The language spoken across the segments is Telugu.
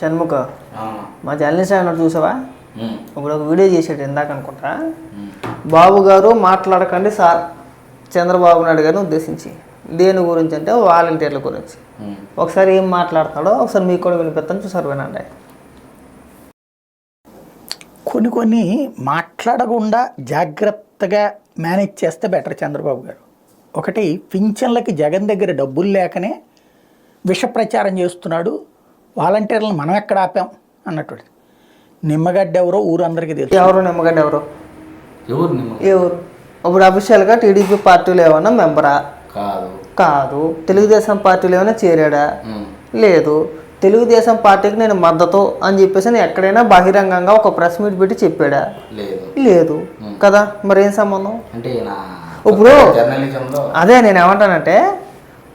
షణ్ముఖ. ఆ, మా జర్నలిస్ట్ ఆయన చూసావా? ఇప్పుడు ఒక వీడియో చేసాడు ఇందాక అనుకుంటా. బాబు గారు మాట్లాడకండి సార్. చంద్రబాబు నాయుడు గారిని ఉద్దేశించి. దేని గురించి అంటే వాలంటీర్ల గురించి. ఒకసారి ఏం మాట్లాడతాడో ఒకసారి మీకు కూడా వినిపిస్తాను. చూసారు వినండి. కొన్ని కొన్ని మాట్లాడకుండా జాగ్రత్తగా మేనేజ్ చేస్తే బెటర్ చంద్రబాబు గారు. ఒకటి పింఛన్లకి జగన్ దగ్గర డబ్బులు లేకనే విష ప్రచారం చేస్తున్నాడు. వాలంటీర్లను మనం ఎక్కడ ఆపాం? అన్నట్టు. నిమ్మగడ్డ ఎవరో ఊరందరికీ తెలుసు. ఎవరు నిమ్మగడ్డ ఎవరు? ఎవరు ఊరు ఇప్పుడు అఫీషియల్గా టీడీపీ పార్టీలో ఏమన్నా మెంబరా? కాదు. కాదు. తెలుగుదేశం పార్టీలో ఏమైనా చేరాడా? లేదు. తెలుగుదేశం పార్టీకి నేను మద్దతు అని చెప్పేసి నేను ఎక్కడైనా బహిరంగంగా ఒక ప్రెస్ మీట్ పెట్టి చెప్పాడా? లేదు. లేదు. కదా? మరి ఏం సంబంధం? అంటే నా ఇప్పుడు జర్నలిజంలో అదే నేను ఏమంటానంటే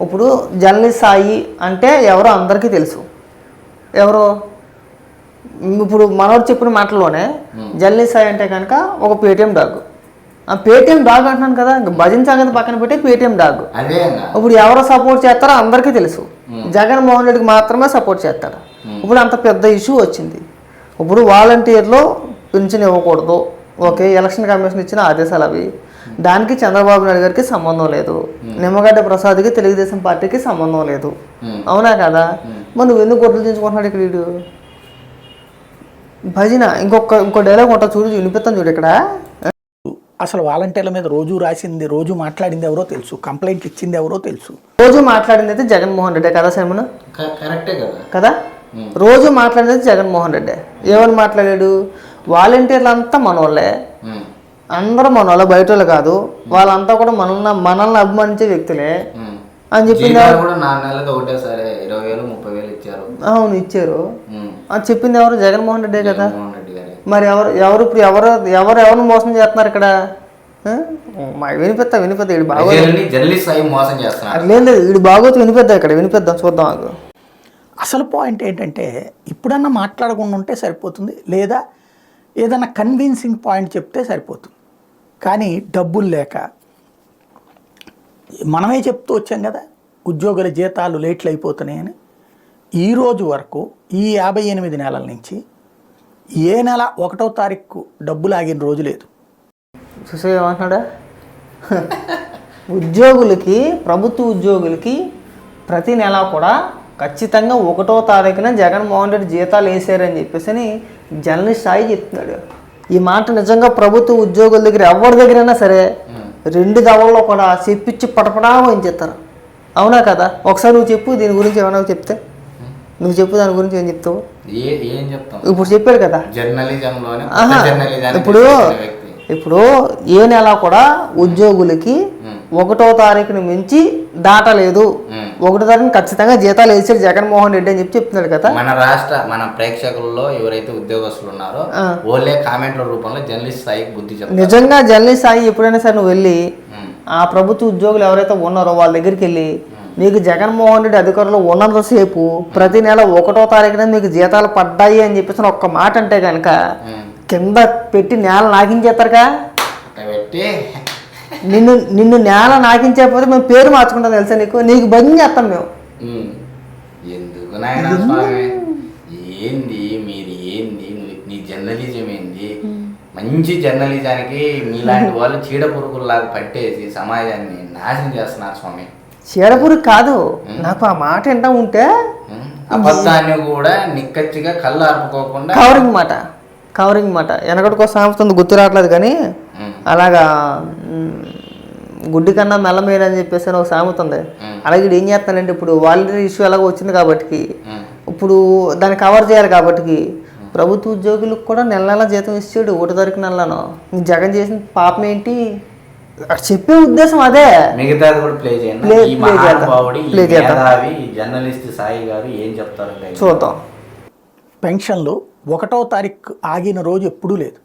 ఇప్పుడు జర్నలిస్ట్ సాయి అంటే ఎవరో అందరికీ తెలుసు. ఎవరు? ఇప్పుడు మనోడు చెప్పిన మాటల్లోనే జర్నలిస్ట్ సాయి అంటే కనుక ఒక పేటిఎం డాగ్. ఆ పేటిఎం డాగ్ అంటున్నాను కదా ఇంక భజన సంగతి పక్కన పెట్టి పేటిఎం డాగ్. ఇప్పుడు ఎవరు సపోర్ట్ చేస్తారో అందరికీ తెలుసు. జగన్మోహన్ రెడ్డికి మాత్రమే సపోర్ట్ చేస్తారు. ఇప్పుడు అంత పెద్ద ఇష్యూ వచ్చింది. ఇప్పుడు వాలంటీర్లో పింఛన్ ఇవ్వకూడదు. ఓకే ఎలక్షన్ కమిషన్ ఇచ్చిన ఆదేశాలు అవి. దానికి చంద్రబాబు నాయుడు గారికి సంబంధం లేదు. నిమ్మగడ్డ ప్రసాద్కి తెలుగుదేశం పార్టీకి సంబంధం లేదు. అవునా కదా? మరి నువ్వు ఎందుకు గొడ్డలు దించుకుంటున్నాడు ఇక్కడ వీడు? భజన ఇంకొక ఇంకో డైలాగ్ ఉంటా చూడు వినిపిస్తాను చూడు ఇక్కడ. అసలు వాలంటీర్ల మీద రోజు రాసింది రోజు మాట్లాడింది ఎవరో తెలుసు కంప్లైంట్ ఇచ్చింది ఎవరో తెలుసు. రోజు మాట్లాడింది అయితే జగన్మోహన్ రెడ్డి కదా శమను క- కరెక్టే కదా. కదా? రోజు మాట్లాడేది జగన్మోహన్ రెడ్డి. ఏమని మాట్లాడాడు? వాలంటీర్లు అంతా మనోళ్ళే అందరూ మనోళ్ళే బయట వాళ్ళు కాదు వాళ్ళంతా కూడా మనల్ని మనల్ని అభిమానించే వ్యక్తులే. అని చెప్పింది కూడా నాలుగు నెలలకు ఒకటేసారి ఇరవై వేలు ముప్పై వేలు ఇచ్చారు. అవును ఇచ్చారు. అని చెప్పింది ఎవరు? జగన్మోహన్ రెడ్డే కదా? మరి ఎవరు ఎవరు ఇప్పుడు ఎవరు ఎవరు ఎవరిని మోసం చేస్తున్నారు ఇక్కడ? ఆ? మా వినిపిస్తా వినిపిస్తా వీడు బాగో ప్రజల్ని జర్నలిస్ట్ అయి మోసం చేస్తున్నారు. అట్లేం లేదు వీడు బాగోతు వినిపిద్దాం ఇక్కడ? వినిపిద్దాం చూద్దాం ఆగు. అసలు పాయింట్ ఏంటంటే ఇప్పుడన్నా మాట్లాడకుండా ఉంటే సరిపోతుంది లేదా ఏదైనా కన్విన్సింగ్ పాయింట్ చెప్తే సరిపోతుంది. కానీ డబ్బులు లేక మనమే చెప్తూ వచ్చాం కదా ఉద్యోగుల జీతాలు లేట్లు అయిపోతున్నాయని ఈ రోజు వరకు ఈ యాభై ఎనిమిది నెలల నుంచి ఏ నెల ఒకటో తారీఖు డబ్బులు ఆగిన రోజు లేదు. చూసేమంటున్నాడా ఉద్యోగులకి ప్రభుత్వ ఉద్యోగులకి ప్రతి నెల కూడా ఖచ్చితంగా ఒకటో తారీఖున జగన్మోహన్ రెడ్డి జీతాలు వేసారని చెప్పేసి అని జర్నలిస్ట్ సాయి చెప్తున్నాడు. ఈ మాట నిజంగా ప్రభుత్వ ఉద్యోగుల దగ్గర ఎవరి దగ్గరైనా సరే రెండు దవల్లో కూడా చెప్పించి పటపడా చేస్తారు? అవునా కదా? ఒకసారి నువ్వు చెప్పు దీని గురించి ఏమైనా చెప్తే. నువ్వు చెప్పు దాని గురించి ఏం చెప్తావు? ఏ ఇప్పుడు చెప్పాడు కదా. ఇప్పుడు ఇప్పుడు ఏ నెల కూడా ఉద్యోగులకి ఒకటో తారీఖుని మించి దాటలేదు. ఒకటో తారీఖున ఖచ్చితంగా జీతాలు వేసాడు జగన్మోహన్ రెడ్డి అని చెప్పి చెప్తున్నాడు కదా. మన రాష్ట్ర మన ప్రేక్షకుల్లో ఎవరైతే ఉద్యోగస్తులు ఉన్నారో. ఓన్లే కామెంట్ల రూపంలో జర్నలిస్ట్ స్థాయికి బుద్ధి నిజంగా జర్నలిస్ట్ సాయి ఎప్పుడైనా సరే నువ్వు వెళ్ళి ఆ ప్రభుత్వ ఉద్యోగులు ఎవరైతే ఉన్నారో వాళ్ళ దగ్గరికి వెళ్ళి నీకు జగన్మోహన్ రెడ్డి అధికారులు ఉన్నంతసేపు ప్రతి నెల ఒకటో తారీఖున మీకు జీతాలు పడ్డాయి అని చెప్పేసి ఒక్క మాట అంటే కనుక. కింద పెట్టి నేల నాకించేస్తారుగా? అట్లా పెట్టి నిన్ను నిన్ను నేల నాకించకపోతే మేము పేరు మార్చుకుంటాం తెలుసా నీకు? నీకు భంగి చేస్తాం మేము. ఎందుకు నాయన స్వామి? ఏంది? మీరు ఏంది? నీ జర్నలిజం ఏంది? మంచి జర్నలిజానికి మీలాంటి వాళ్ళు చీడ పురుగుల్లాగా పట్టేసి సమాజాన్ని నాశనం చేస్తున్నారు స్వామి. చీడపురి కాదు. నాకు ఆ మాట వింటా ఉంటే అబద్ధాన్ని కూడా నిక్కచ్చిగా కళ్ళు ఆర్పుకోకుండా కవరింగ్ మాట. కవరింగ్ మాట. వెనకటికో సామెత గుర్తు రావట్లేదు కానీ అలాగా గుడ్డి కన్నా మెల్లమేలు అని చెప్పేసి అని ఒక సామెత ఉంది. అలాగే ఈడు ఏం చేస్తానంటే ఇప్పుడు వాలంటీర్ ఇష్యూ ఎలాగో వచ్చింది కాబట్టి ఇప్పుడు దాన్ని కవర్ చేయాలి కాబట్టి ప్రభుత్వ ఉద్యోగులకు కూడా నెల నెల జీతం ఇచ్చాడు ఒకటి తారీఖు నెలను. జగన్ చేసిన పాపం ఏంటి? అక్కడ చెప్పే ఉద్దేశం అదే. మిగతాది కూడా ప్లే చేయండి. Play చేద్దాం. జర్నలిస్ట్ సాయి గారు ఏం చెప్తారు? చూద్దాం. పెన్షన్లు ఒకటో తారీఖు ఆగిన రోజు ఎప్పుడూ లేదు.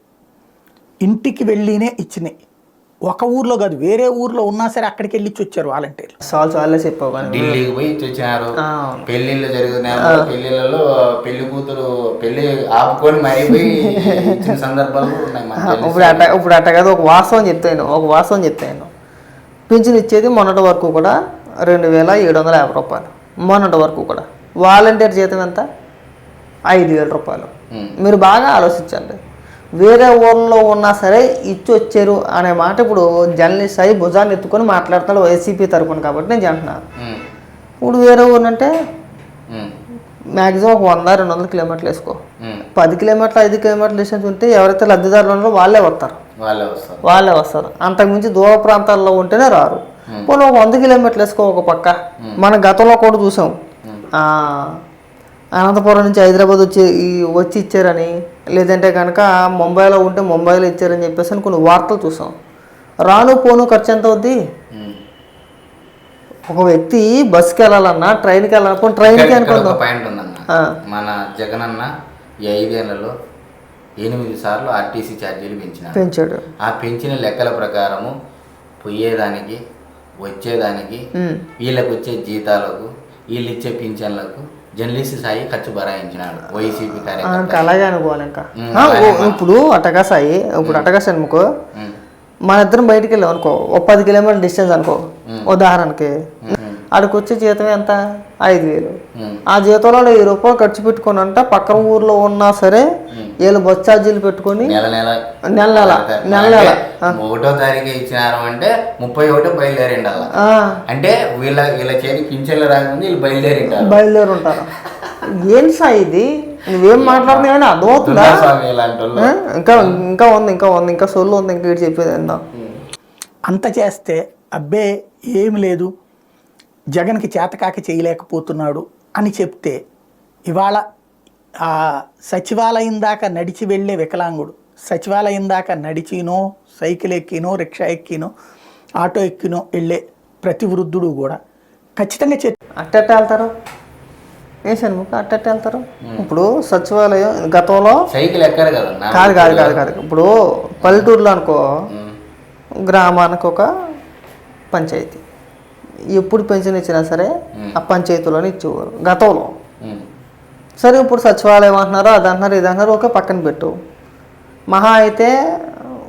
ఇంటికి వెళ్ళినే ఇచ్చినాయి. ఒక ఊర్లో కాదు వేరే ఊర్లో ఉన్నా సరే అక్కడికి వెళ్ళి ఇచ్చి వచ్చారు వాలంటీర్లు. సాల్వ్ చాలే చెప్పావు కానీ ఢిల్లీకి పోయి ఆ. పెళ్ళిళ్ళు జరుగుతున్నాయి పెళ్ళిళ్ళలో పెళ్ళి కూతురు పెళ్ళి ఆపుకొని మరీ పోయి ఇచ్చిన సందర్భాలు. ఇప్పుడు అట్ట ఇప్పుడు అట్ట కాదు ఒక వాస్తవం చెప్తాను ఒక వాస్తవం చెప్తాను పింఛన్ ఇచ్చేది మొన్నటి వరకు కూడా రెండు వేల ఏడు వందల యాభై రూపాయలు. మొన్నటి వరకు కూడా. వాలంటీర్ జీతం ఎంత? ఐదు వేల రూపాయలు. మీరు బాగా ఆలోచించండి. వేరే ఊర్లో ఉన్నా సరే ఇచ్చి వచ్చారు అనే మాట ఇప్పుడు జర్నలిస్ట్ అయ్యి భుజాన్ని ఎత్తుకొని మాట్లాడుతున్నాడు వైసీపీ తరపున కాబట్టి నేను అంటున్నాను ఉమ్. ఇప్పుడు వేరే ఊరంటే. మ్యాక్సిమం ఒక వంద రెండు వందల కిలోమీటర్లు వేసుకో. పది కిలోమీటర్లు ఐదు కిలోమీటర్ల డిస్టెన్స్ ఉంటే ఎవరైతే లబ్ధిదారులు ఉన్నారో వాళ్ళే వస్తారు. వాళ్ళే వస్తారు. వాళ్ళే వస్తారు. అంతకుమించి దూర ప్రాంతాల్లో ఉంటేనే రారు. పోనీ ఒక వంద కిలోమీటర్లు వేసుకో ఒక పక్క. మన గతంలో కూడా చూసాం. అనంతపురం నుంచి హైదరాబాద్ వచ్చి ఈ వచ్చి ఇచ్చారని లేదంటే కనుక ముంబైలో ఉంటే ముంబైలో ఇచ్చారని చెప్పేసి అని కొన్ని వార్తలు చూసాం రాను పోను ఖర్చు ఎంత అవుద్ది. ఒక వ్యక్తి బస్కి వెళ్ళాలన్నా ట్రైన్కి వెళ్ళాలన్నా ట్రైన్కి అనుకుందాం పాయింట్ ఉందన్న. మన జగనన్న ఈ ఐదేళ్ళలో ఎనిమిది సార్లు ఆర్టీసీ ఛార్జీలు పెంచినాడు పెంచాడు ఆ పెంచిన లెక్కల ప్రకారము పోయేదానికి వచ్చేదానికి. వీళ్ళకి వచ్చే జీతాలకు వీళ్ళు ఇచ్చే పింఛన్లకు జర్నలిస్ట్ సాయి ఖర్చు భరాయించినాడు వైసీపీ కార్యకర్త అలాగే అనుకోవాలి ఇంకా. ఇప్పుడు అటగా సాయి ఇప్పుడు అటగా అనుకో మన ఇద్దరం బయటికి వెళ్ళాం అనుకో ఒక పది కిలోమీటర్ డిస్టెన్స్ అనుకో ఉదాహరణకి. ఆడికి వచ్చే జీతం ఎంత? ఐదు వేలు. ఆ జీతంలో వెయ్యి రూపాయలు ఖర్చు పెట్టుకొని అంట పక్కన ఊర్లో ఉన్నా సరే వీళ్ళు బస్ ఛార్జీలు పెట్టుకొని నెల నెల. నెల నెల నెల నెల. అంటే ఒకటో తారీఖు ఇచ్చినారు అంటే ముప్పై ఒకటో బయలుదేరిండి అలా ఆ, అంటే వీళ్ళ వీళ్ళ చేతి పింఛన్లు రాకముందు వీళ్ళు బయలుదేరింటారు. బయలుదేరి ఉంటారు ఏంటి సాయి ఇది? నువ్వేం మాట్లాడుతున్నావు కానీ అర్థమవుతుందా? ఇంకా ఇంకా ఉంది ఇంకా ఉంది ఇంకా సొల్లు ఉంది ఇంకా ఇటు చెప్పేది ఏందో. అంత చేస్తే అబ్బే ఏం లేదు. జగన్కి చేతకాక చేయలేకపోతున్నాడు అని చెప్తే ఇవాళ ఆ సచివాలయం దాకా నడిచి వెళ్ళే వికలాంగుడు సచివాలయం దాకా నడిచినో సైకిల్ ఎక్కినో రిక్షా ఎక్కినో ఆటో ఎక్కినో వెళ్ళే ప్రతి వృద్ధుడు కూడా ఖచ్చితంగా చే అట్టట్ట వెళ్తారు? ఏ షణ్ముఖ అట్టట్ట వెళ్తారు? ఇప్పుడు సచివాలయం గతంలో సైకిల్ ఎక్కరు కదా కాదు కాదు కాదు కాదు. ఇప్పుడు పల్లెటూరులో అనుకో గ్రామానికి ఒక పంచాయతీ. ఎప్పుడు పెన్షన్ ఇచ్చినా సరే ఆ పంచాయతీలోనే ఇచ్చేవారు. గతంలో. సరే ఇప్పుడు సచివాలయం అంటున్నారు అది అంటున్నారు ఇది అంటున్నారు ఓకే పక్కన పెట్టు. మహా అయితే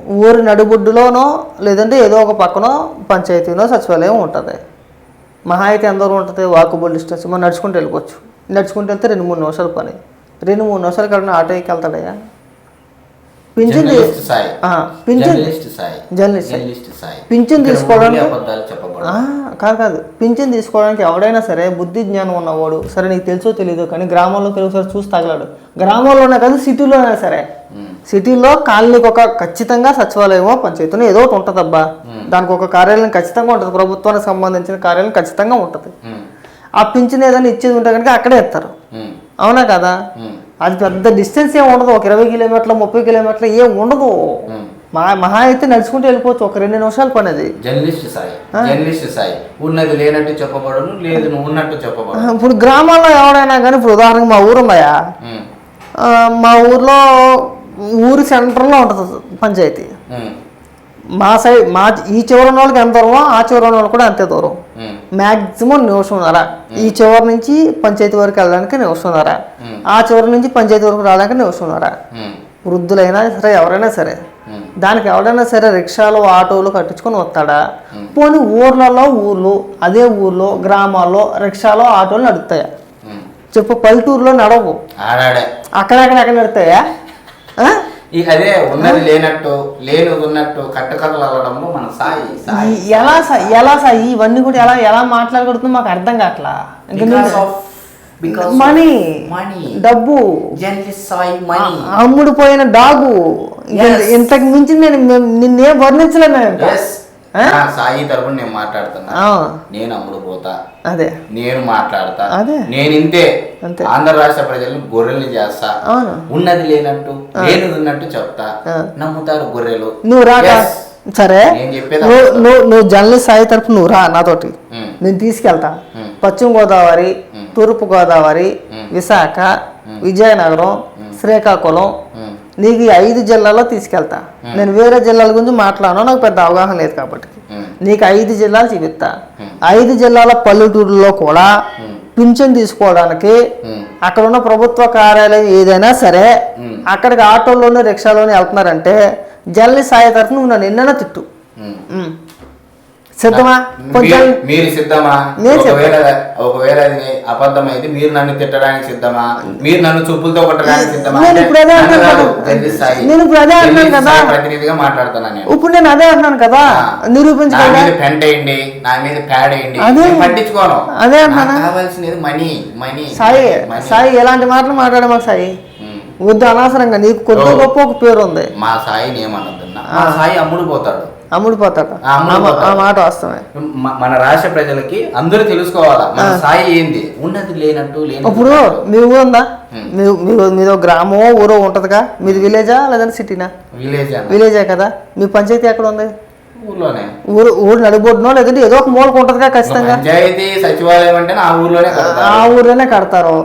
ఊరి నడిబొడ్డులోనో లేదంటే ఏదో ఒక పక్కనో పంచాయతీలో సచివాలయం ఉంటుంది. మహా అయితే ఎంత దూరం ఉంటుంది? Walkable distance. మనం నడుచుకుంటూ వెళ్ళిపోవచ్చు. నడుచుకుంటూ వెళ్తే రెండు మూడు నిమిషాలు పని. రెండు మూడు నిమిషాలు కన్నా ఆటో ఎక్కి వెళ్తాడయ్యా? పింఛన్ పింఛన్ జర్నలిస్ట్ పింఛన్ తీసుకోవడానికి- కాదు కాదు. పింఛన్ తీసుకోవడానికి ఎవడైనా సరే బుద్ధి జ్ఞానం ఉన్నవాడు సరే నీకు తెలుసో తెలియదు కానీ గ్రామంలోకి ఒకసారి చూసి తగలాడు. గ్రామంలోనే కాదు సిటీలోనే సరే. సిటీలో కాలనీకి ఒక ఖచ్చితంగా సచివాలయమో పంచాయతీనో ఏదో ఒకటి ఉంటుందబ్బా. దానికి ఒక కార్యాలయం ఖచ్చితంగా ఉంటుంది ప్రభుత్వానికి సంబంధించిన కార్యాలయం ఖచ్చితంగా ఉంటుంది. ఆ పింఛన్ ఏదైనా ఇచ్చేది ఉంటే కనుక అక్కడే ఇస్తారు. అవునా కదా? అది పెద్ద డిస్టెన్స్ ఏం ఉండదు. ఒక ఇరవై కిలోమీటర్లు ముప్పై కిలోమీటర్లు ఏం ఉండదు. మా మహా అయితే నడుచుకుంటూ వెళ్ళిపోవచ్చు. ఒక రెండు నిమిషాలు పని అది జర్నలిస్ట్ సాయి. జర్నలిస్ట్ సాయి. ఉన్నది లేనట్టు చెప్పబడను లేదు నువ్వు ఉన్నట్టు చెప్పబడను. ఇప్పుడు గ్రామాల్లో ఎవడైనా కానీ ఇప్పుడు ఉదాహరణకు మా ఊరు ఆ, మా ఊర్లో ఊరి సెంటర్లో ఉంటుంది పంచాయతీ. మా సైడ్ మా ఈ చివరి ఉన్న వాళ్ళకి ఎంత దూరమో ఆ చివరి ఉన్న వాళ్ళు కూడా అంతే దూరం. మ్యాక్సిమం నిమిషంన్నర. ఈ చివరి నుంచి పంచాయతీ వరకు వెళ్ళడానికి నిమిషంన్నర. ఆ చివరి నుంచి పంచాయతీ వరకు రావడానికి నిమిషంన్నర. వృద్ధులైనా సరే ఎవరైనా సరే. దానికి ఎవడైనా సరే రిక్షాలు ఆటోలు కట్టించుకొని వస్తాడా? పోనీ ఊర్లలో ఊర్లు అదే ఊర్లో గ్రామాల్లో రిక్షాలో ఆటోలు నడుస్తాయా ఉమ్. చెప్పు పల్లెటూరులో నడవు. అక్కడక్కడ ఎక్కడ నడుస్తాయా ఆ? ఇక అదే ఉన్నది లేనట్టు లేనిది ఉన్నట్టు కట్టుకథలు అల్లడంలో మన సాయి సాయి. ఎలా ఎలా సా ఇవన్నీ కూడా ఎలా ఎలా మాట్లాడకూడదు మాకు అర్థం కావట్లా? Money money. డబ్బు. జర్నలిస్ట్ సాయి మనీ అమ్ముడు పోయిన డాగు. ఇంతకు మించి నేను నిన్నేం వర్ణించలేను సాయి తరపున నేను మాట్లాడుతున్నా. నేను అమ్ముడు పోతా. అదే. నేను మాట్లాడతా. అదే. నేను ఇంతే. ఆంధ్ర రాష్ట్ర ప్రజలను గొర్రెల్ని చేస్తా. ఉన్నది లేనట్టు లేనిది ఉన్నట్టు చెప్తా. నమ్ముతారు గొర్రెలు. నువ్వు రా. సరే. నువ్వు. నువ్వు జర్నలిస్ట్ సాయి తరపు నువ్వు రా నాతోటి. నేను తీసుకెళ్తా. పశ్చిమ గోదావరి తూర్పు గోదావరి విశాఖ విజయనగరం శ్రీకాకుళం. నీకు ఈ ఐదు జిల్లాల్లో తీసుకెళ్తా. నేను వేరే జిల్లాల గురించి మాట్లాడను నాకు పెద్ద అవగాహన లేదు కాబట్టి. నీకు ఐదు జిల్లాలు చూపిస్తా. ఐదు జిల్లాల పల్లెటూరులో కూడా పింఛన్ తీసుకోవడానికి అక్కడ ఉన్న ప్రభుత్వ కార్యాలయం ఏదైనా సరే. అక్కడికి ఆటోలోనే రిక్షాలోనే వెళ్తున్నారంటే జల్లి సాయ తరఫున నువ్వు నన్ను ఎన్నైనా తిట్టు. సిద్ధమా కొంచెం మీరు- సిద్ధమా ఒకవేళ ఒకవేళ అది అబద్ధం అయితే మీరు నన్ను తిట్టడానికి సిద్ధమా మీరు నన్ను చూపులతో కొట్టడానికి సిద్ధమా నేను ఇప్పుడు అదే నన్ను అంటున్నాను కాదు, కదా. జల్లి సాయి. నేను ఇప్పుడు అదే జల్లి అంటున్నాను కదా. ప్రతినిధిగా మాట్లాడుతున్నాను నేను ఇప్పుడు నేను అదే అంటున్నాను కదా ఆ. నా మీద పెంట వేయండి నా మీద ప్యాడ్ వేయండి అదే. పట్టించుకోను అదే నాకు అంటున్నా. కావాల్సినది మనీ మనీ సాయి. సాయి ఎలాంటి మాటలు మాట్లాడమా సాయి. వద్దు అనవసరంగా నీకు కొద్ది. గొప్ప ఒక పేరు ఉంది మా సాయిని ఏమన్నదన్నా మా సాయి అమ్ముడు పోతాడు అమ్ముడు పోతాడు. ఆ, మాట వాస్తవమే. మ- మన రాష్ట్ర ప్రజలకి అందరూ తెలుసుకోవాలా మన సాయి ఏంది? ఉన్నది లేనట్టు ఇప్పుడు మీ ఊరు ఉందా? ఉం. మీ మీ మీదో గ్రామమో ఊరో ఉంటదిగా? మీది విలేజా లేదంటే సిటీనా విలేజ్ విలేజే కదా? మీ పంచాయతీ ఎక్కడ ఉంది? ఊర్లోనే. ఊరు ఊరు నడిబొడ్డునో లేదంటే ఏదో ఒక మూలకు ఉంటదిగా ఖచ్చితంగా. పంచాయతీ సచివాలయం అంటే ఆ ఊర్లోనే ఆ కడతారు ఊర్లోనే కడతారు.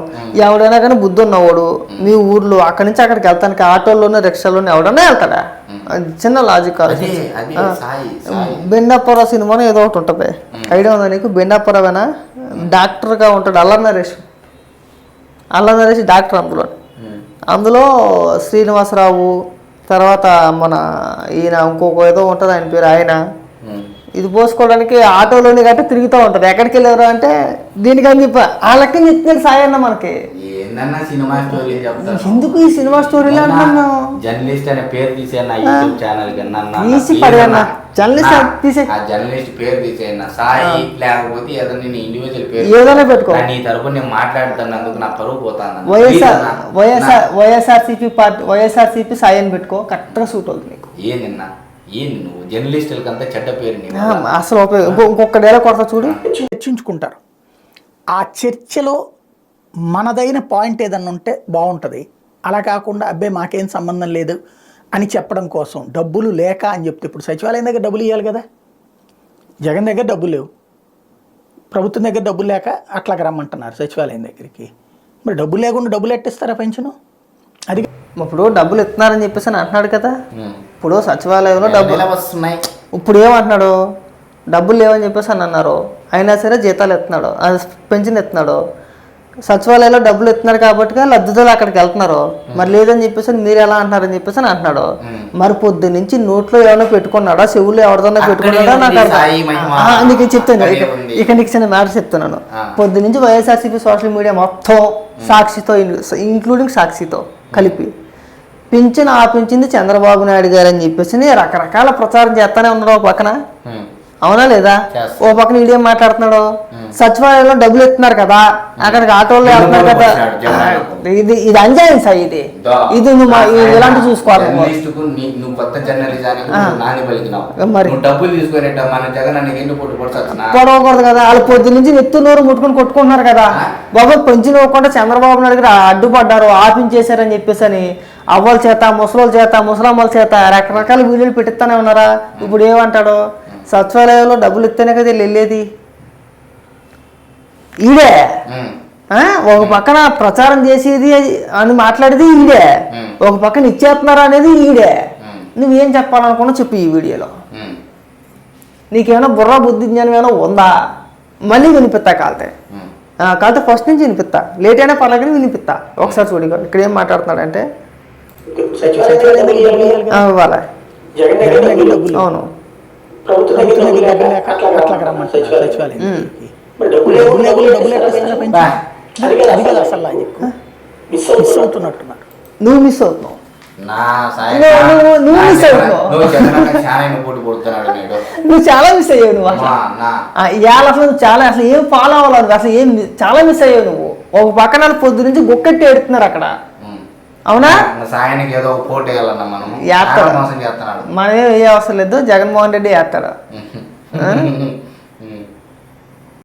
ఎవడైనా కానీ బుద్ధి ఉన్నవాడు మీ ఊర్లో అక్కడి నుంచి అక్కడికి వెళ్తానికి ఆటోలోనే రిక్షాలోనే ఎవడన్నా వెళ్తాడా? చిన్న లాజిక్ బెండాపుర సినిమాలో ఏదో ఒకటి ఉంటుంది. ఐడియా ఉందా నీకు? బెండాపురవేనా? డాక్టర్గా ఉంటాడు అల్ల నరేష్. అల్ల నరేష్ డాక్టర్ అందులో. అందులో శ్రీనివాసరావు తర్వాత మన ఈయన ఇంకొక ఏదో ఉంటుంది ఆయన పేరు ఆయన. ఇది పోసుకోవడానికి ఆటోలోని గట్ట తిరుగుతూ ఉంటారు ఎక్కడికి వెళ్ళారు అంటే దీనికని చెప్పి ఆ లెక్కని చెప్తున్నాడు సాయి అన్న మనకి. ఏందన్నా సినిమా స్టోరీ చెప్తాను. ఎందుకు ఈ సినిమా స్టోరీలు జర్నలిస్ట్ అనే పేరు తీసేయన్న యూట్యూబ్ ఛానల్కి. తీసి పడేయన్న. జర్నలిస్ట్ నా- తీసే. ఆ జర్నలిస్ట్ పేరు తీసేయన్న. సాయి లేకపోతే ఏదైనా నేను ఇండివిజువల్ పేరు ఏదైనా పెట్టుకో. నా నీ తరపున నేను మాట్లాడుతున్నందుకు నా పరువు పోతాను YSR YSR YSRCP party YSRCP Sai అని పెట్టుకో. కరెక్ట్గా సూట్ అవుతుంది నీకు. ఏందన్నా ఏంది నువ్వు? జర్నలిస్టులకి అంతా చెడ్డ పేరు అసలు ఇంకొక డైలాగ్ కొడతా చూడు. చర్చించుకుంటారు. ఆ చర్చలో మనదైన పాయింట్ ఏదన్నా ఉంటే బాగుంటుంది. అలా కాకుండా అబ్బాయి మాకేం సంబంధం లేదు అని చెప్పడం కోసం డబ్బులు లేక అని చెప్తే ఇప్పుడు సచివాలయం దగ్గర డబ్బులు ఇవ్వాలి కదా? జగన్ దగ్గర డబ్బులు లేవు. ప్రభుత్వం దగ్గర డబ్బులు లేక అట్లాగ రమ్మంటున్నారు సచివాలయం దగ్గరికి. మరి డబ్బులు లేకుండా డబ్బులు ఎట్టిస్తారా పెన్షను? అది ఇప్పుడు డబ్బులు ఇస్తున్నారని చెప్పేసి అని అంటున్నాడు కదా. ఇప్పుడు సచివాలయంలో డబ్బులు ఎలా వస్తున్నాయి? ఇప్పుడు ఏమంటున్నాడు? డబ్బులు లేవని చెప్పేసి అని అన్నారు. అయినా సరే జీతాలు ఎత్తున్నాడు. అది పెన్షన్ ఎత్తున్నాడు. సచివాలయంలో డబ్బులు ఎత్తున్నారు కాబట్టి లబ్ధిదారులు అక్కడికి వెళ్తున్నారు. మరి లేదని చెప్పేసి మీరు ఎలా అంటున్నారని చెప్పేసి అని అంటున్నాడు. మరి పొద్దు నుంచి నోట్లో ఏమైనా పెట్టుకున్నాడా? చెవుల్లో ఎవరిదన్నా పెట్టుకున్నాడా? నాకు నీకు చెప్తాను. ఇక- నీకు చిన్న మ్యాటర్ చెప్తున్నాను. పొద్దు నుంచి వైఎస్ఆర్సీపీ సోషల్ మీడియా మొత్తం సాక్షితో ఇంక్లూడింగ్ సాక్షితో కలిపి పింఛన్ ఆపించింది చంద్రబాబు నాయుడు గారు అని చెప్పేసి రకరకాల ప్రచారం చేస్తానే ఉన్నాడు ఒక పక్కన. అవునా లేదా. ఓ పక్కన ఈడేం మాట్లాడుతున్నాడు? సచివాలయంలో డబ్బులు ఎత్తున్నారు కదా అక్కడికి ఆటోలో వెళ్తున్నారు కదా. ఇది ఇది అంజాయం సాయి ఇది. ఇది నువ్వు ఇలాంటి చూసుకోవాలి నువ్వు. కొత్త జర్నలిజానికి మరి. డబ్బులు తీసుకునేట మన జగన్ పొడవకూడదు కదా. వాళ్ళు పొద్దు నుంచి నెత్తు నోరు ముట్టుకుని కొట్టుకుంటున్నారు కదా. బాబు పెంచిన ఇవ్వకుండా చంద్రబాబు నాయుడు గారు అడ్డుపడ్డారు ఆపించేశారని చెప్పేసి అని అవ్వల చేత ముసలోళ్ళ చేత ముసలమ్మల చేత రకరకాల వీడియోలు పెట్టిస్తానే ఉన్నారా? ఇప్పుడు ఏమంటాడు? సచివాలయంలో డబ్బులు ఇస్తేనే కదా వీళ్ళు వెళ్ళేది ఈడే? ఒక పక్కన ప్రచారం చేసేది అని మాట్లాడేది ఈడే. ఒక పక్కన ఇచ్చేస్తున్నారు అనేది ఈడే. నువ్వేం చెప్పాలనుకున్నా చెప్పు ఈ వీడియోలో. నీకేమైనా బుర్ర బుద్ధి జ్ఞానం ఏమైనా ఉందా మళ్ళీ వినిపిస్తా కాలితే. కాలితే ఫస్ట్ నుంచి వినిపిస్తా లేట్ అయినా పర్లేదు కానీ వినిపిస్తా ఒకసారి చూడు. ఇక్కడ ఏం మాట్లాడుతున్నాడంటే. అవును ప్రభుత్వం లేక సచివాలయం. డబ్బులు డబ్బులు అది కదా అసలు మిస్ నువ్వు మిస్ అవుతున్నావు. నువ్వు- చాలా మిస్ అయ్యావు నువ్వు ఇవాళ అసలు చాలా అసలు ఏం ఫాలో అవ్వాలి అసలు ఏం చాలా మిస్ అయ్యావు నువ్వు. ఒక పక్కన వాళ్ళు పొద్దు నుంచి గుక్కెట్టి ఎడుతున్నారు అక్కడ. అవునా? సాయానికి ఏదో పోటీ వేయాలన్నా మనం చేస్తున్నాడు. మనమేం ఏ అవసరం లేదు. జగన్మోహన్ రెడ్డి వేస్తాడు ఉమ్.